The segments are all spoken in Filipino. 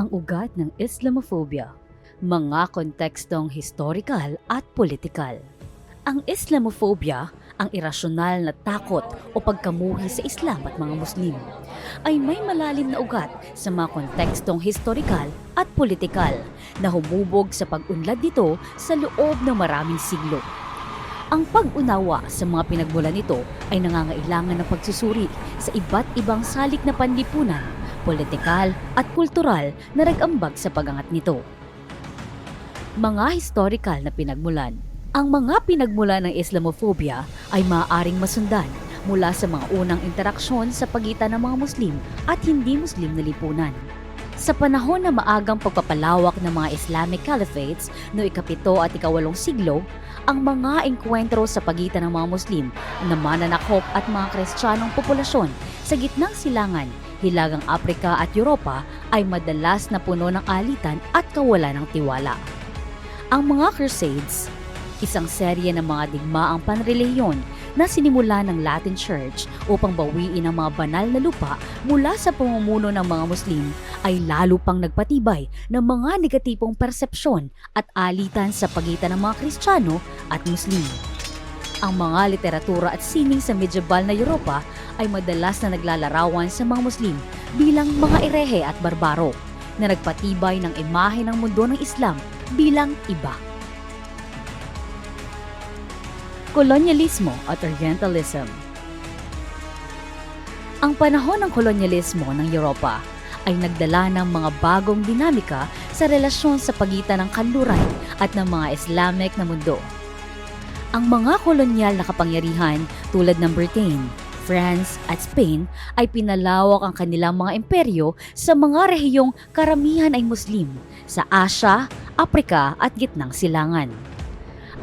ang ugat ng Islamophobia, mga kontekstong historical at politikal. Ang Islamophobia, ang irasyonal na takot o pagkamuhi sa Islam at mga Muslim, ay may malalim na ugat sa mga kontekstong historikal at politikal na humubog sa pag-unlad nito sa loob ng maraming siglo. Ang pag-unawa sa mga pinagmulan nito ay nangangailangan ng pagsusuri sa iba't ibang salik na panlipunan, politikal at kultural na nag-ambag sa pagangat nito. Mga historical na pinagmulan Ang mga pinagmulan ng Islamophobia ay maaaring masundan mula sa mga unang interaksyon sa pagitan ng mga Muslim at hindi Muslim na lipunan. Sa panahon na maagang pagpapalawak ng mga Islamic Caliphates no ikapito at ikawalong siglo, ang mga engkwentro sa pagitan ng mga Muslim na mananakop at mga Kristiyanong populasyon sa gitnang silangan, Hilagang Aprika at Europa ay madalas na puno ng alitan at kawalan ng tiwala. Ang mga Crusades, isang serye ng mga digmaang panrelihiyon na sinimula ng Latin Church upang bawiin ang mga banal na lupa mula sa pamumuno ng mga Muslim ay lalo pang nagpatibay ng mga negatipong persepsyon at alitan sa pagitan ng mga Kristiyano at Muslim. Ang mga literatura at sining sa medieval na Europa ay madalas na naglalarawan sa mga Muslim bilang mga erehe at barbaro na nagpatibay ng imahe ng mundo ng Islam bilang iba. Kolonyalismo at Orientalism Ang panahon ng kolonyalismo ng Europa ay nagdala ng mga bagong dinamika sa relasyon sa pagitan ng kanluran at ng mga Islamic na mundo. Ang mga kolonyal na kapangyarihan tulad ng Britain, France at Spain ay pinalawak ang kanilang mga imperyo sa mga rehiyong karamihan ay Muslim sa Asya, Aprika at Gitnang Silangan.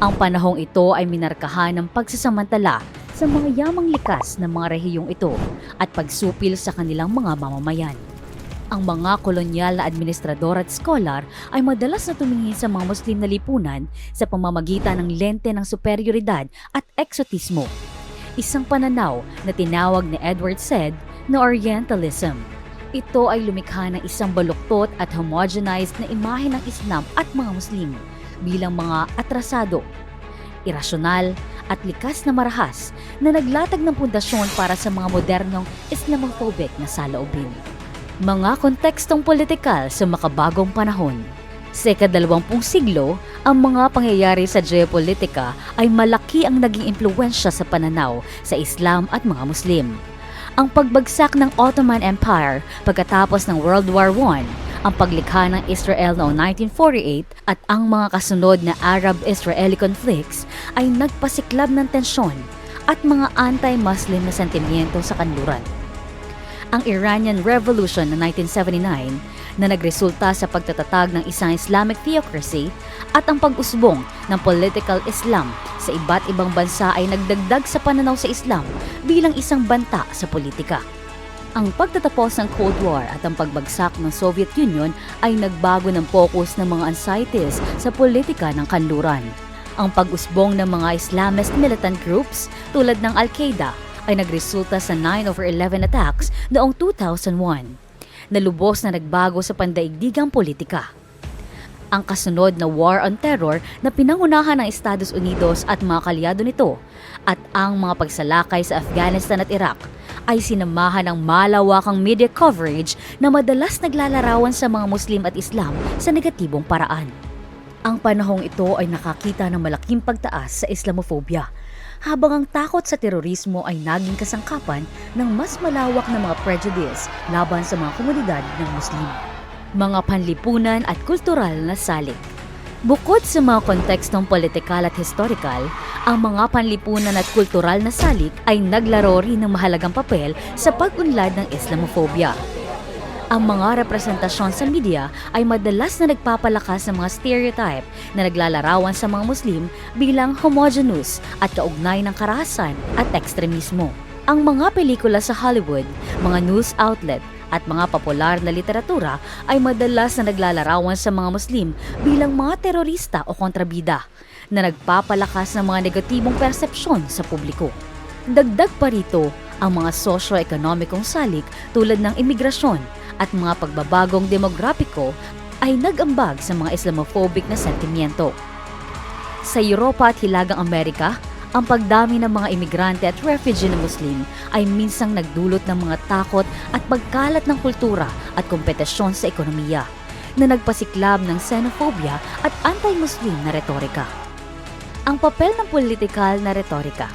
Ang panahong ito ay minarkahan ng pagsasamantala sa mga yamang likas ng mga rehiyong ito at pagsupil sa kanilang mga mamamayan. Ang mga kolonyal na administrador at scholar ay madalas na tumingin sa mga Muslim na lipunan sa pamamagitan ng lente ng superioridad at eksotismo. Isang pananaw na tinawag ni Edward Said na Orientalism. Ito ay lumikha ng isang baluktot at homogenized na imahe ng Islam at mga Muslim bilang mga atrasado, irasyonal at likas na marahas na naglatag ng pundasyon para sa mga modernong Islamophobic na saloobin. Mga kontekstong politikal sa makabagong panahon. Sa ikadalawampung siglo, ang mga pangyayari sa geopolitika ay malaki ang naging impluensya sa pananaw sa Islam at mga Muslim. Ang pagbagsak ng Ottoman Empire pagkatapos ng World War I ang paglikha ng Israel noong 1948 at ang mga kasunod na Arab-Israeli conflicts ay nagpasiklab ng tensyon at mga anti-Muslim na sentimiento sa kanluran. Ang Iranian Revolution ng 1979 na nagresulta sa pagtatatag ng isang Islamic theocracy at ang pag-usbong ng political Islam sa iba't ibang bansa ay nagdagdag sa pananaw sa Islam bilang isang banta sa politika. Ang pagtatapos ng Cold War at ang pagbagsak ng Soviet Union ay nagbago ng focus ng mga anxieties sa politika ng kanluran. Ang pag-usbong ng mga Islamist militant groups tulad ng Al-Qaeda ay nagresulta sa 9 over 11 attacks noong 2001 na lubos na nagbago sa pandaigdigang politika. Ang kasunod na War on Terror na pinangunahan ng Estados Unidos at mga kalyado nito at ang mga pagsalakay sa Afghanistan at Iraq ay sinamahan ng malawakang media coverage na madalas naglalarawan sa mga Muslim at Islam sa negatibong paraan. Ang panahong ito ay nakakita ng malaking pagtaas sa Islamophobia habang ang takot sa terorismo ay naging kasangkapan ng mas malawak na mga prejudice laban sa mga komunidad ng Muslim. Mga panlipunan at kultural na salik. Bukod sa mga kontekstong politikal at historical, ang mga panlipunan at kultural na salik ay naglaro rin ng mahalagang papel sa pag-unlad ng Islamophobia. Ang mga representasyon sa media ay madalas na nagpapalakas ng mga stereotype na naglalarawan sa mga Muslim bilang homogeneous at kaugnay ng karahasan at ekstremismo. Ang mga pelikula sa Hollywood, mga news outlet at mga popular na literatura ay madalas na naglalarawan sa mga Muslim bilang mga terorista o kontrabida na nagpapalakas ng mga negatibong persepsyon sa publiko. Dagdag pa rito ang mga socio-ekonomikong salik tulad ng imigrasyon at mga pagbabagong demograpiko ay nag-ambag sa mga Islamophobic na sentimiento. Sa Europa at Hilagang Amerika, ang pagdami ng mga imigrante at refugee na Muslim ay minsang nagdulot ng mga takot at pagkalat ng kultura at kompetisyon sa ekonomiya na nagpasiklab ng xenophobia at anti-Muslim na retorika. Ang papel ng politikal na retorika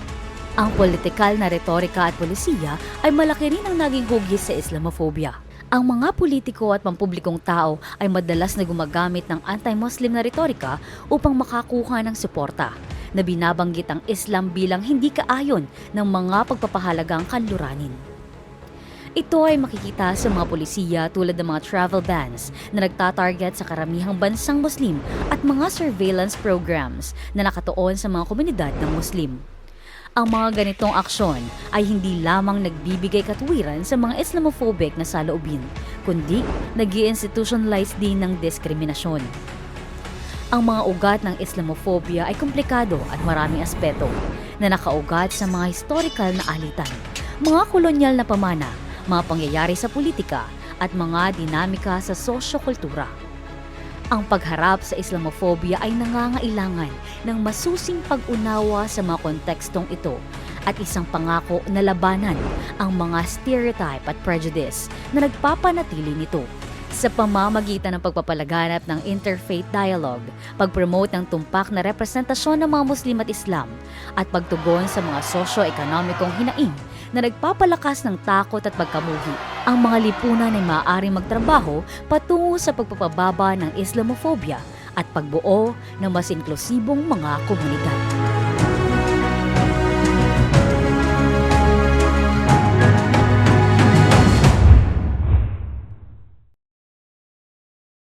Ang politikal na retorika at polisiya ay malaki rin ang naging hugis sa Islamophobia. Ang mga politiko at pampublikong tao ay madalas na gumagamit ng anti-Muslim na retorika upang makakuha ng suporta na binabanggit ang Islam bilang hindi kaayon ng mga pagpapahalagang kanluranin. Ito ay makikita sa mga polisiya tulad ng mga travel bans na nagtatarget sa karamihang bansang Muslim at mga surveillance programs na nakatuon sa mga komunidad ng Muslim. Ang mga ganitong aksyon ay hindi lamang nagbibigay katwiran sa mga Islamophobic na saloobin, kundi nag institutionalize din ng diskriminasyon. Ang mga ugat ng Islamophobia ay komplikado at maraming aspeto na nakaugat sa mga historical na alitan, mga kolonyal na pamana, mga pangyayari sa politika at mga dinamika sa sosyo-kultura. Ang pagharap sa Islamophobia ay nangangailangan ng masusing pag-unawa sa mga kontekstong ito at isang pangako na labanan ang mga stereotype at prejudice na nagpapanatili nito sa pamamagitan ng pagpapalaganap ng interfaith dialogue, pag-promote ng tumpak na representasyon ng mga Muslim at Islam, at pagtugon sa mga sosyo-ekonomikong hinaing na nagpapalakas ng takot at pagkamuhi. Ang mga lipunan ay maaaring magtrabaho patungo sa pagpapababa ng Islamophobia at pagbuo ng mas inklusibong mga komunidad.